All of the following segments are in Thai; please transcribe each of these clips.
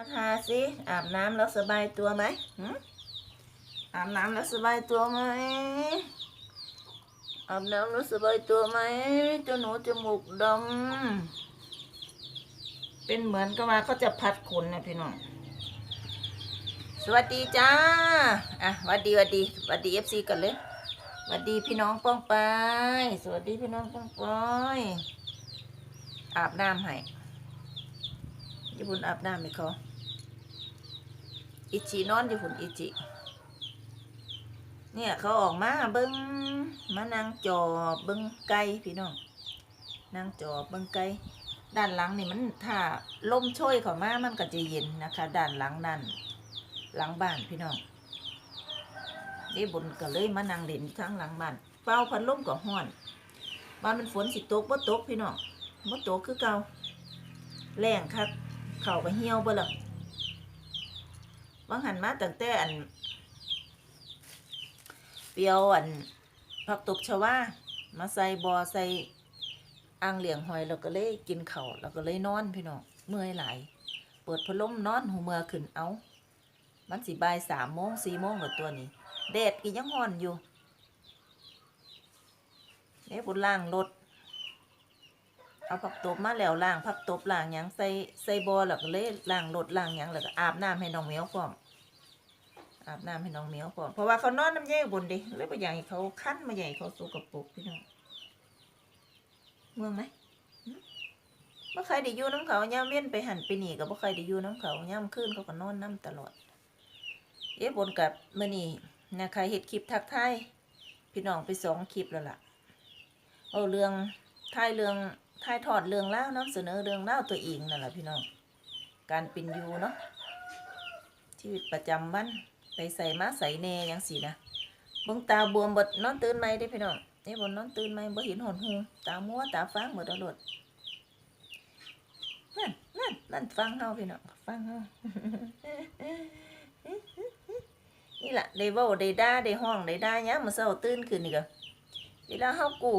มาทาสิอาบน้ำแล้วสบายตัวไหมอาบน้ำแล้วสบายตัวไหมอาบน้ำแล้วสบายตัวไหมเจ้าหนูจมูกดำเป็นเหมือนกับว่าเขาจะพัดขนนะพี่น้องสวัสดีจ้าอะวัดดีวัดดีวัดดีเอฟซีกันเลยวัดดีพี่น้องป้องไปสวัสดีพี่น้องป้องไปอาบน้ำให้ ญี่ปุ่นอาบน้ำให้เขาอิจินอนอยู่หุ่นอิจิ เนี่ยเขาออกมาเบิ้งมานั่งจอเบิ้งไก่พี่น้องนั่งจอเบิ้งไก่ด้านหลังนี่มันถ้าลมโช่วยเข้ามามันก็จะเย็นนะคะ ด้านหลังนั่นหลังบ้านพี่น้องนี่บนก็เลยมานั่งเล่นอยู่ทางหลังบ้านเฝ้าพัดลมก็ห้อนบ้านมันฝนสิตกบ่ตกพี่น้องบ่ตกคือเก่าแรงครับ เข่าก็เหี่ยวบ่ล่ะบางหันมาตั้งแต่อัน เปียวอันผักตบชวามาใส่บอใส่อ่างเหลียงหอยแล้วก็เลยกินเขาวแล้วก็เลยนอนพี่น้องเมื่อยหลายเปิดพัดลมนอนหูเมื่อขึ้นเอามันสิบายสามโมงสี่โมงกับตัวนี้แดดก็ยังห้อนอยู่เดี๋ยบุญล่างรถ เอาผักตบมาแล้วล่างผักตบล่างหยังใส่ใส่บอแล้วก็เลยล่างรถล่างหยังแล้วก็อาบน้ำให้น้องเหมียวพร้อมอาบน้ำให้น้องเหมียวพร้อมเพราะว่าเขานอนน้ำเย่บนดิเลยไปอยากให้เขาคั้นมาใหญ่เขาสูกปรกพี่น้องเมื่อไหมบ่อใครได้อยู่น้ำเขาย่ามเว้นไปหันไปหนีกับบ่อใครได้อยู่น้ำเขาย่ามขึ้นเขาก็นอนน้ำตลอดเอ๊ะบนกับมื่อนี้นะคะเห็ดคลิปทักทายพี่น้องไปสองคลิปแล้วล่ะเอาเรื่องท้ายเรื่อง ทายทอดเรื่องเล่าวนำเสนอเรื่องเล่าวตัวเองนั่นแหละพี่น้อง การเป็นอยู่เนาะ ชีวิตประจำวันไปใส่มาใส่แหน่ยังสีนะเบิ่งตาบวมบดนอนตื่นไหมเด้พี่น้องเอ๊ะบนนอนตื่นไหมบ่เห็นหอนหูตามัวตาฟ้างหมดแล้วโลดนั่นนั่นนั่นฟังเฮาพี่น้องฟังเฮานี่แหละได้เว้าได้ด่าได้ห้องได้ด่าหยังมื้อเช้าตื่นขึ้นนี่ก็ เวลาเฮากู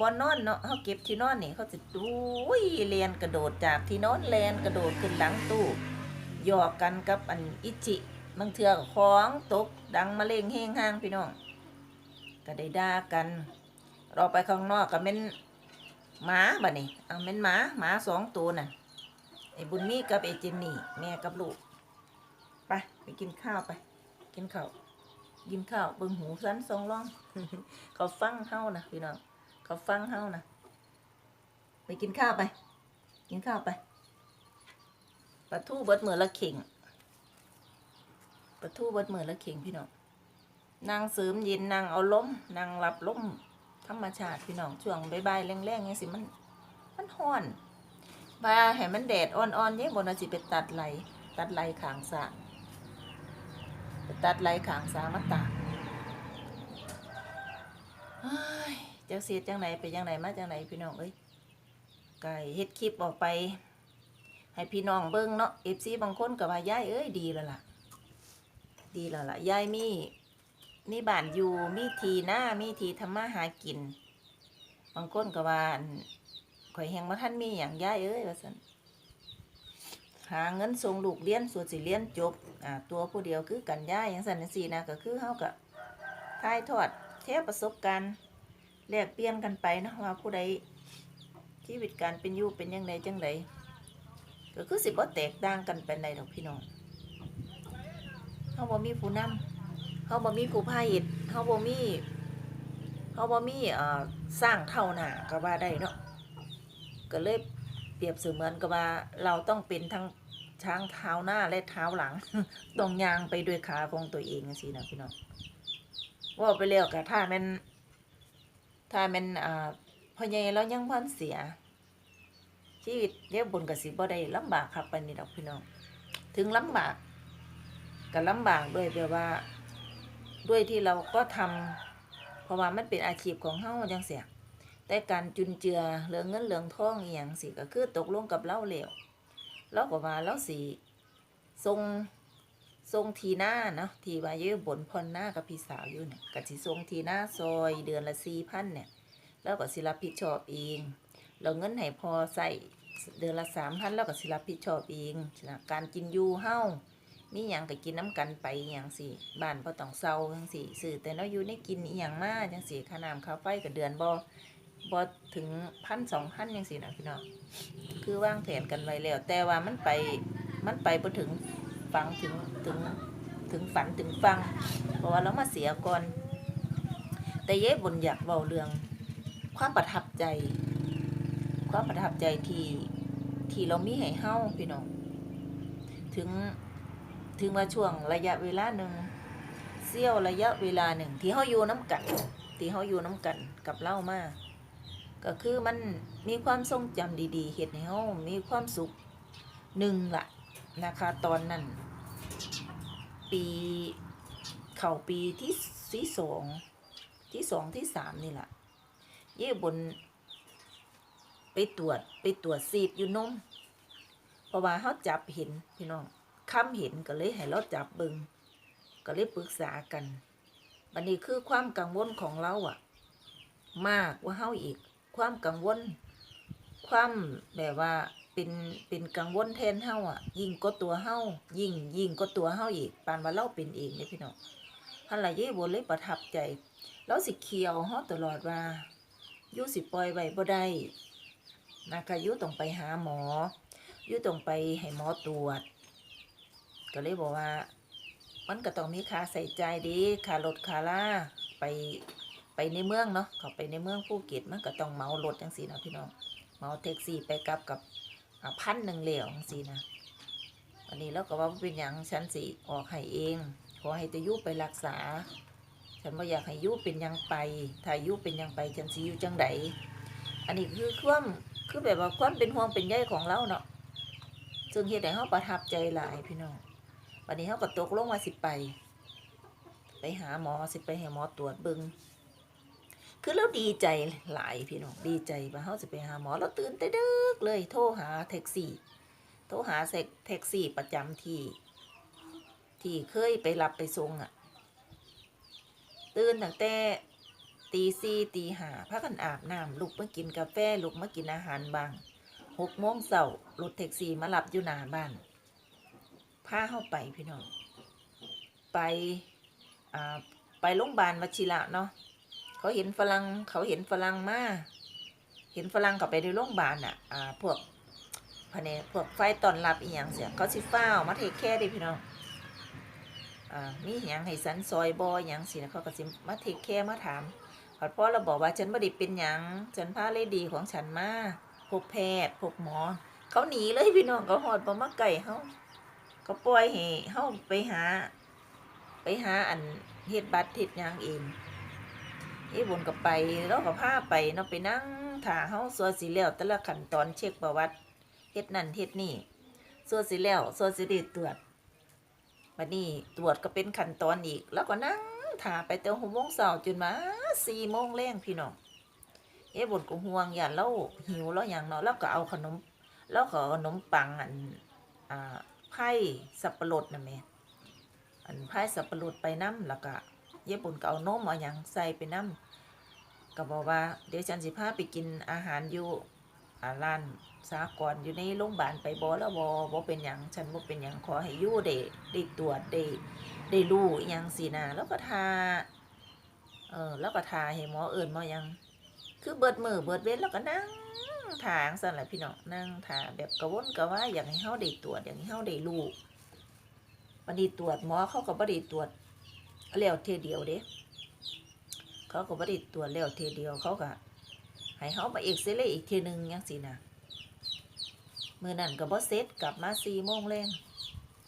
บ่นอนเนาะเฮาเก็บที่นอนนี่เขาสิอุ้ยเรียนกระโดดจากที่นอนแลนกระโดดขึ้นหลังตู้หยอกกันกับอันอิจิบางเทื่อกของตกดังมาเล่งเฮงห้างพี่น้องก็ได้ด่ากันเราไปข้างนอกก็แม่นหมาบัดนี้เอาแม่นหมาหมาสองตัวน่ะไอ้บุญมีกับไอ้เจนนี่แม่กับลูกไปไปกินข้าวไป กินข้าว กินข้าวเบิ่งหูสันสองร่อง เขาฟังเฮานะพี่น้องเขาฟังเฮานะไปกินข้าวไป กินข้าวไปปลาทูเบิดมือละเข่งปลาทูเบิดมือละเข่งพี่น้องนางเสริมเย็นนางเอาล้มนางรับล้มธรรมชาติพี่น้องช่วงใบายๆแรงๆยังสิมัน มันห้อนบาให้มันแดดอ่อนๆเนี่ยบนอาสิไปตัดไหลตัดไหลขางสระไป ตัดไหลขางสามาตาเฮ้ยจังเสียจังไหนไปจังไหนมาจังไหนพี่น้องเอ้ยไก่เฮ็ดคลิปออกไป ให้พี่น้องเบิ่งเนาะเอฟซีบางคนก็ว่ายายเอ้ยดีแล้วล่ะ ดีแล้วล่ะยายมีมีบ้านอยู่มีทีหน้ามีทีทำมาหากิน บางคนก็ว่านข่อยแหงมาท่านมีอย่างยายเอ้ยว่าซั่น หาเงินส่งลูกเรียนส่วนสิเรียนจบอ่าตัวผู้เดียวคือกันย่ายอย่างสันนิสีนะก็คือเฮากับถ่ายทอดแชร์ประสบการณ์แลกเปลี่ยนกันไปนะว่าผู้ใดชีวิตการเป็นอยู่เป็นยังไงจังไดก็คือสิบ่แตกต่างกันเป็นใดดอกพี่น้องเฮาบ่มีผู้นำเฮาบ่มีผู้พาเหตุเฮาบ่มีเฮาบ่มีเอ่อสร้างเท่าหนาก็ว่าได้เนาะก็เลย เปรียบเสมือนกับว่าเราต้องเป็นทั้งช้างเท้าหน้าและเท้าหลังต้องยางไปด้วยขาของตัวเองสินะพี่น้องว่าไปแล้วกะถ้ามันถ้ามันอ่าพ่อใหญ่แล้วยังพันเสีย ชีวิตเรียบบนกับสิบ่ได้ลำบากครับไปานนี่ดอกพี่น้องถึงลำบากก็ลำบากด้วยแบบว่าด้วยที่เราก็ทำเพราะว่ามันเป็นอาชีพของเฮาจังเสีย แต่การจุนเจือเหลืองเงินเหลืองทองอหย่างสิก็คือตกลงกับเราแล้วเราก็ว่าเราสิทรงทรงทีหน้าเนาะทีว่าเยอะบนพรหน้ากับพี่สาวอยู่เนี่ยก็สิทรงทีหน้าซอยเดือนละสี่พันเนี่ยแล้วก็สิรับผิดชอบเองแล้วเงินให้พอใส่เดือนละสามพันแล้วก็สิรับผิดชอบเองนะการกินยูเฮ้ามีหยังก็กินน้ำกันไปอย่างสิบ้านบ่ต้องเซาจังสิซื้อแต่เราอยู่ในกินอีหยังมาจังสิค่าน้ำค่าไฟก็เดือนบ่ บ่ถึงพันสองพันจังสินะพี่น้องคือวางแผนกันไว้แล้ว แต่ว่ามันไปมันไปบ่ถึงฟังถึงถึงถึงฝันถึงฟัง เพราะว่าเรามาเสียก่อน แต่เย้บนอยากเบาเรื่อง ความประทับใจ ความประทับใจที่ที่เรามีให้เฮ้าพี่น้องถึงถึงว่าช่วงระยะเวลาหนึ่งเสี้ยวระยะเวลาหนึ่งที่เฮาอยู่น้ำกันที่เฮาอยู่น้ำกันกับเล่ามาก ก็คือมันมีความทรงจำดีๆเฮ็ดให้เฮามีความสุขหนึ่งละนะคะ ตอนนั้น ปีเข่าปีที่ที่สองที่สองที่สามนี่แหละเย่บน ไปตรวจไปตรวจซีดอยู่นมเพราะว่าเขาจับเห็นพี่น้องค้ำเห็นก็เลยให้เราจับเบิงก็เลยปรึกษากันบันนี้คือความกังวลของเราอะมากกว่าเฮาอีก ความกังวล ความแบบว่าเป็นเป็นกังวลแทนเฮาอะ ยิ่งก็ตัวเฮายิ่งยิ่งก็ตัวเฮาอีกปานว่าเราเป็นเองเนี่ยพี่น้องฮันละเย่บนเลยประทับใจเราสิเคียวเฮาตลอดว่ายู่สิปล่อยไว้บ่ได้นะคะอยุต้องไปหาหมออยุต้องไปให้หมอตรวจ ก็เลยบอกว่า มันก็ต้องมีค่าใส่ใจดีค่ารถค่าล่าไป ไปในเมืองเนาะเขาไปในเมืองภูเก็ตมันก็ต้องเมารถจังสีนะพี่น้องเมาแท็กซี่ไปกลับกับพันหนึ่งเหลวจังสีนะอันนี้แล้วก็ว่าเป็นอย่างฉันสิออกให้เอง ขอให้ตอยุไปรักษา ฉันว่าอยากให้ยุเป็นยังไปถ้ายุเป็นยังไปฉันสิอยู่จังไดอันนี้คือความคือแบบว่าความเป็นห่วงเป็นใยของเราเนาะซึ่งเฮ็ดให้เฮาประทับใจหลายพี่น้องวันนี้เฮาก็ตกลงว่าสิไป ไปหาหมอสิไปให้หมอตรวจเบิ่ง คือเราดีใจหลายพี่น้องดีใจว่าเฮาสิไปหาหมอเราตื่นแต่ดึกเลยโทรหาแท็กซี่ โทรหาแท็กซี่ประจำที่ ที่เคยไปรับไปส่งอะ ตื่นตั้งแต่ตีสี่ตีห้าพากันอาบน้ำลุกมากินกาแฟลุกมากินอาหารบางหกโมงเสาร์รถแท็กซี่มารับอยู่หน้าบ้านพาเข้าไปพี่น้อง ไปอ่าไปโรงพยาบาลวชิระเนาะ เขาเห็นฝรั่งเขาเห็นฝรั่งมาเห็นฝรั่งเขาไปในโรงพยาบาลอะอ่าพวกภายในพวกไฟตอนรับอีหยังเสียเขาสิฟ้าวมาเทคแค่ดิพี่น้องอ่ามีหยังให้สันซอยบอหยังสินะเขาก็สิมาเทคแค่มาถามพอพ่อเราบอกว่าฉันบด้เป็นหยังฉันพาเลดีของฉันมาพบแพทย์พบหมอ เขาหนีเลยพี่น้องเขาหอดบ่มาไก่เฮาเขาปล่อยให้เฮาไปหา ไปหาอันเฮ็ดบัตรเฮ็ดหยังเอง เอ้บนก็ไปแล้วก็พาไปเนาะไปนั่งถ่าเฮาสัวสิแล้วแต่ละขั้นตอนเช็คประวัติเฮ็ดนั่นเฮ็ดนี่สัวสิแล้วสัวสิได้ตรวจบัดนี้ตรวจก็เป็นขั้นตอนอีก แล้วก็นั่งถ่าไปแต่หกโมงเช้าจนมาสี่โมงแรงพี่น้องเอ๊ะบนก็ห่วงอย่าเล่าหิวแล้วอย่างเนาะแล้วก็เอาขนม แล้วก็ขนมปังอันอ่าไผ่สับปะรดนะแม่อันไผ่สับปะรดไปน้ำแล้วก็ เย่บนก็เอานมเอาอย่างใส่ไปน้ำก็บอกว่าเดี๋ยวฉันสิพาไปกินอาหารอยู่อาร้านสากรณ์อยู่ในโรงพยาบาลไปบอแล้วบอบอเป็นอย่างฉันบ่เป็นอย่างขอให้ยู่ได้ได้ตรวจได้ได้รู้อหยังสีนาแล้วก็ทาเออแล้วก็ทาให้หมอเอิ่นหมอยัง คือเบิดมือเบิดเว้นแล้วก็นั่งทางสั่นแหละพี่น้องนั่งทาแบบกระวนกระว่ายอย่ากให้เฮาได้ตรวจอย่ากให้เฮาได้รู้บัดนี้ตรวจหมอเขาก็บ่ได้ตรวจ แล้วเทเดียวเด้เขาก็บ่ได้ตรวจแล้วเทเดียวเขาก็ให้เฮามาเอ็กซเรย์อีกเทนึงจังซี่นะมื่อนั้นก็บ่เสร็จกลับมาสี่โมงแรง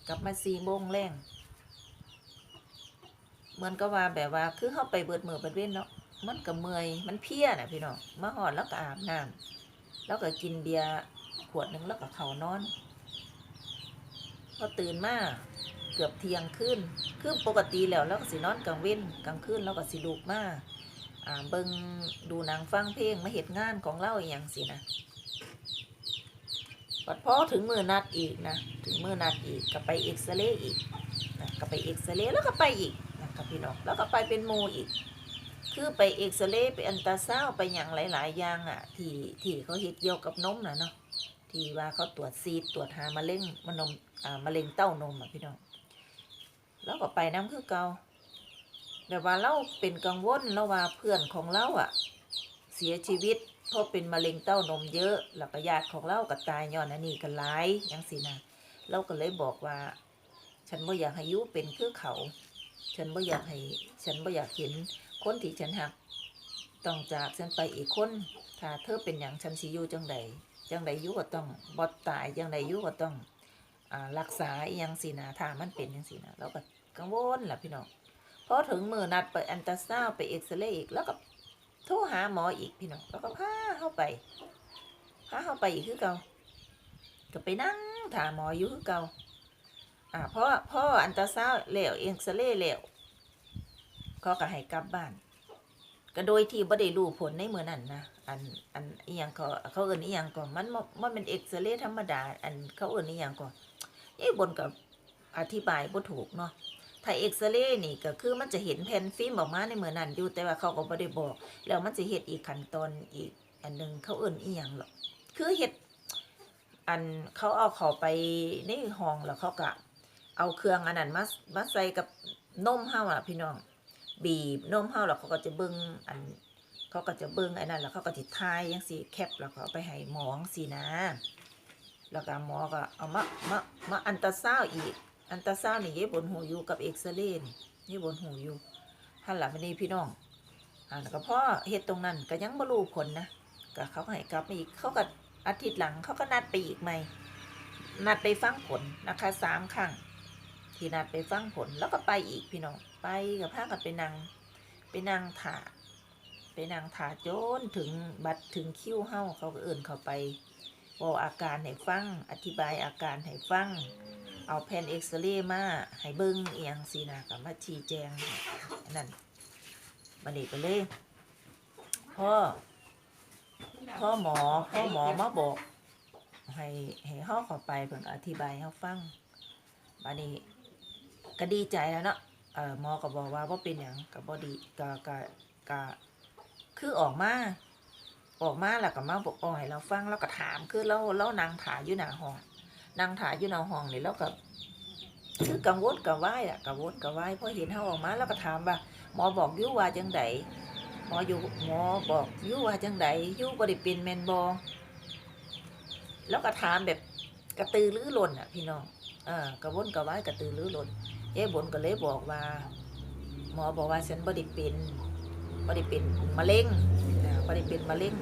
กลับมาสี่โมงแรงเหมือนก็ว่าแบบว่าคือเข้าไปเบิดมือเบิดเว้นเนาะมันก็เมื่อยมันเพลียน่ะพี่น้องมาหอดแล้วก็อาบน้ำแล้วก็กินเบียร์ขวดหนึ่งแล้วก็เขานอนพอตื่นมา เกือบเที่ยงคืนคือปกติแล้วแล้วก็สินอนกลางเว้นกลางคืนแล้วก็สิลูกมาอ่าเบิ่งดูหนังฟังเพลงมาเหตุงานของเราอย่างสินะพอพอถึงมือนัดอีกนะถึงมือนัดอีกก็ไปเอ็กซเรย์อีกนะก็ไปเอ็กซเรย์แล้วก็ไปอีกนะครับพี่น้องแล้วก็ไปเป็นโมอีก คือไปเอ็กซเรย์ไปอันตาซาวไปอย่างหลาย ๆ อย่างอะ ที่ที่เขาเฮ็ดเกี่ยวกับนมนะเนาะที่ว่าเขาตรวจซีดตรวจหามะเร็งมะนมอ่ามะเร็งเต้านมอะพี่น้อง แล้วก็ไปน้ำคือเกาแบบว่าเราเป็นกังวลแล้วว่าเพื่อนของเราอะเสียชีวิตเพราะเป็นมะเร็งเต้านมเยอะแล้วก็ญาติของเราก็ตายย้อนอันนี้กันหลายยังสินะเราก็เลยบอกว่า ฉันบ่อยากให้ยุเป็นคือเขา ฉันบ่อยากให้ ฉันบ่อยากเห็นคนที่ฉันหักต้องจากฉันไปอีกคน ถ้าเธอเป็นอย่างฉันสิอยู่จังใดจังใดยู่ก็ต้องบ่ตายจังใดยู่ก็ต้องอรักษาอหยังสินะถ้ามันเป็นจังสินะเราก็ กังวลล่ะพี่น้องพอถึงมือนัดไปอันตราซาวไปเอ็กซเรย์อีกแล้วก็โทรหาหมออีกพี่น้องแล้วก็พาเข้าไปพาเข้าไปอีกคือเก่าก็ไปนั่งถามหมออยู่คือเก่าอ่าพราะพ่ออันตราซาวด์แล้วเอ็กซเรย์แล้วเขาก็ให้กลับบ้าน ก็โดยที่บ่ได้รู้ผลในมือนั้นนะอันอันอีหยังเขาเขาเอิ้นอีหยังก็มันมันเป็นเอ็กซเรย์ธรรมดา อันเขาเอิ้นอีหยังก็เอ้บนกับอธิบายบ่ถูกเนาะ ถ้าเอ็กซเรย์นี่ก็คือมันจะเห็นแผ่นฟิล์มออกมาในมื้อนนั้นอยู่แต่ว่าเขาก็บ่ได้บอก แล้วมันจะเฮ็ดอีกขั้นตอนอีกอันหนึ่งเขาเอิ้นอีหยังหรอกคือเฮ็ดอันเขาเอาเขาไปในห้องแล้วเขาก็เอาเครื่องอันนั้นมามาใส่กับนมเฮาอะพี่น้อง บีบนมเฮาแล้วเขาก็จะเบิ่งอัน เขาก็จะเบิ่งอ้นั่นแล้วเขาก็ติดทายยังสีแคปแล้วก็เอาไปให้หมองสีนะ แล้วก็หมอก็เอามามามาอันตราซาวด์อีก อันตาซาวนี่เย็บบนหูอยู่กับเอ็กซเรย์นี่เย็บบนหูอยู่หันหลังไปนี่พี่น้องอ่าแล้วก็พอเฮ็ดตรงนั้นก็ยังบ่รู้ผลนะก็เขาให้กลับมาอีกเขาก็อาทิตย์หลังเขาก็นัดไปอีกใหม่นัดไปฟังผลนะคะสามครั้งที่นัดไปฟังผลแล้วก็ไปอีกพี่น้องไปกับพากันไปนั่งไปนั่งถาไปนั่งถาโจนถึงบัตรถึงคิ้วเฮาเขาก็เอื่นเข้าไปบอกอาการให้ฟังอธิบายอาการให้ฟัง เอาแผ่นเอ็กซเรย์มาให้เบิ้งเอียงสีนะกับมาชี้แจงนั่นบันเด็กไปเลยพ่อพ่อหมอพ่อหมอมาบอกให้ให้เฮาเข้าไปเพิ่นอธิบายให้เฮาฟังบันี้ก็ดีใจแล้วเนาะเออหมอก็บอกว่าบ่าเป็นหยังก็บ่ดีก็ก็ก็คือออกมาออกมาแล้วก็มาบอกอ่อยเราฟังแล้วก็ถามคือเราเรานางถาอยู่หน้าห้อง นางถ่ายอยู่หน้าห้องนี่แล้วก็คือกังวลกับไหวอะกังวลกับไหวพอเห็นเขาออกมาแล้วก็ถามว่าหมอบอกยุว่าจังไดหมออยู่หมอบอกยุว่าจังไดยุบริป็นแมนบอแล้วก็ถามแบบกระตือรือร้นอะ พี่น้องเออกระวนกระวายกระตือรือร้นเอ๊บนก็เลยบอกว่า หมอบอกว่าฉันบริป็นบ่ได้เป็นมะเร็งบ่ได้เป็นมะเร็ง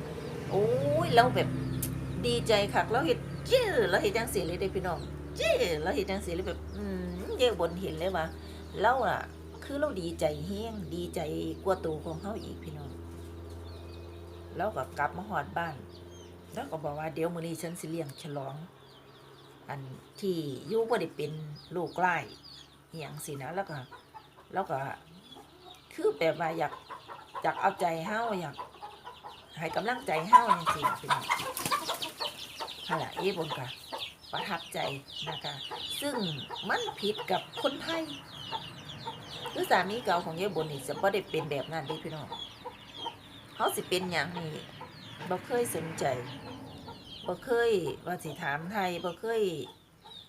โอ้ยเราแบบดีใจคักเราเห็ดเจ้อเราเห็ดจังสีเลยเด้พี่น้องเจ้อเราเห็ดจังสีเลยแบบอืมเย่บนเห็นเลยว่าเราอะคือเราดีใจแห้งดีใจกว่าตัวของเขาอีกพี่น้องเราก็กลับมาหอดบ้าน แล้วก็บอกว่าเดี๋ยวมื้อนี้ฉันสิเลี้ยงฉลอง อันที่ยู่บ่ได้เป็นลูกไล่อหย่างสินะแล้วก็ แล้วก็คือแบบว่าอยากอยากเอาใจเฮาอยากให้กำลังใจเฮาจังซี่เป็น นั่นแหละเอ้บนกะประทับใจนะคะ ซึ่งมันผิดกับคนไทยคือสามีเก่าของเยบนนี่จะบ่ได้เป็นแบบนั้นเด้พี่น้องเขาสิเป็นอย่างนี้บ่เคยสนใจบ่เคยว่าสิถามไทยบ่เคย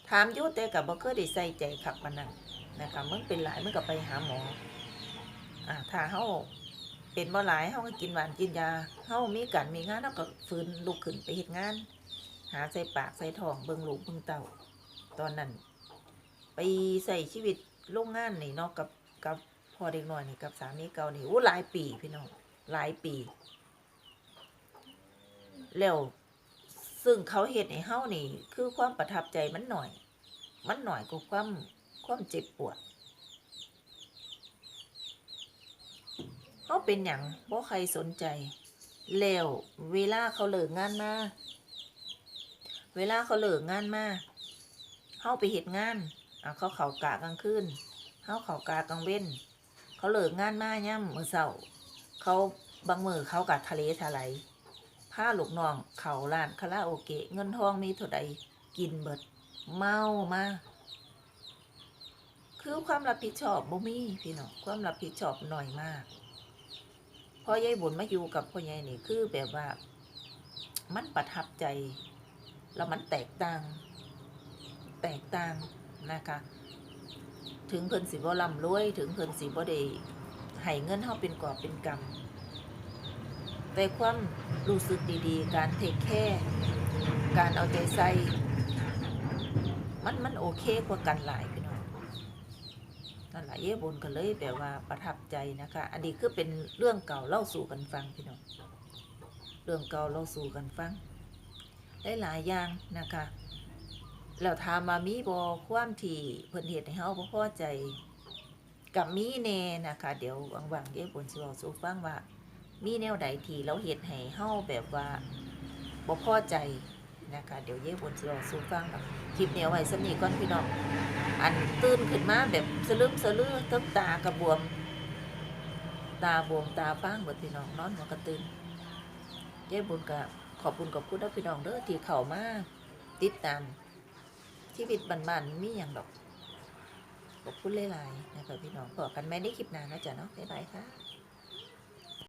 ถามอยู่แต่กับบ่เคยได้ใส่ใจขับมันนั่นนะคะมึงเป็นหลายมึงก็ไปหาหมออ่าถ้าเฮาเป็นบ่หลายเฮาก็กินหวานกินยาเฮามีการมีงานเฮาก็ฟื้นลุกขึ้นไปเฮ็ดงาน หาใส่ปากใส่ท้องเบิ่งลูกเบิ่งเต้าตอนนั้น ไปใส่ชีวิตโรงงานนี่เนาะกับกับพ่อเด็กน้อยนี่กับสามีเก่านี่โอ้หลายปีพี่น้องหลายปี แล้วซึ่งเขาเฮ็ดให้เฮานี่ คือความประทับใจมันหน่อย มันหน่อยกว่าความความเจ็บปวดเขาเป็นอย่างบ่ใครสนใจ แล้วเวลาเขาเลิกงานมา เวลาเขาเลิกงานมาเข้าไปเหตุงานอะเขาเขากะกลางคืนเขาเขากะกลางเว้น เขาเลิกงานมาย่ำมือเสาเขาบางมือเขากัดทะเลทลายผ้าหลูกน้อง เขาร้านคาราโอเกะเงินทองมีเท่าใดกินเบิด เมามาคือความรับผิดชอบบ่มีพี่น้องความรับผิดชอบหน่อยมากพอยายบุญมาอยู่กับพ่อใหญ่นี่คือแบบว่า มันประทับใจ แล้วมันแตกต่าง แตกต่างนะคะ ถึงเพิ่นสิบ่ร่ำรวย ถึงเพิ่นสิบ่ได้ให้เงินเฮาเป็นกอบเป็นกำแต่ความรู้สึกดีๆ การเทคแคร์การเอาใจใส่มันมันโอเคกว่ากันหลายพี่น้องนั่นแหละเย่บนก็เลยแบบว่าประทับใจนะคะ อันนี้คือเป็นเรื่องเก่าเล่าสู่กันฟังพี่น้อง เรื่องเก่าเล่าสู่กันฟัง หลายอย่างนะคะแล้วถามมามีบอความที่เพิ่นเฮ็ดให้เฮาบ่พอใจกับมีแน่นะคะ เดี๋ยวว่างๆเย่บนสิเว้าสู่ฟังว่า มีแนวใดที่เราเฮ็ดให้เฮาแบบว่าบ่พอใจนะคะเดี๋ยวเย่บนสิเว้าสู่ฟังค่ะคลิปเนี้เอาไว้สนีก่อนพี่น้องอันตื่นขึ้นมาแบบสลึมสลือทั้งตากระบวม ตาบวมตาฟ้างเบิดพี่น้องนอนหัวกระตื่นเย่บุญกับ ขอบคุณขอบคุณนะพี่น้องเด้อที่เข้ามาติดตามชีวิตบันๆมีอย่างดอกขอบคุณหลายๆนะคะพี่น้องขอกันแม่ได้คลิปนานนะจ๊ะเนาะบ๊ายบายค่ะ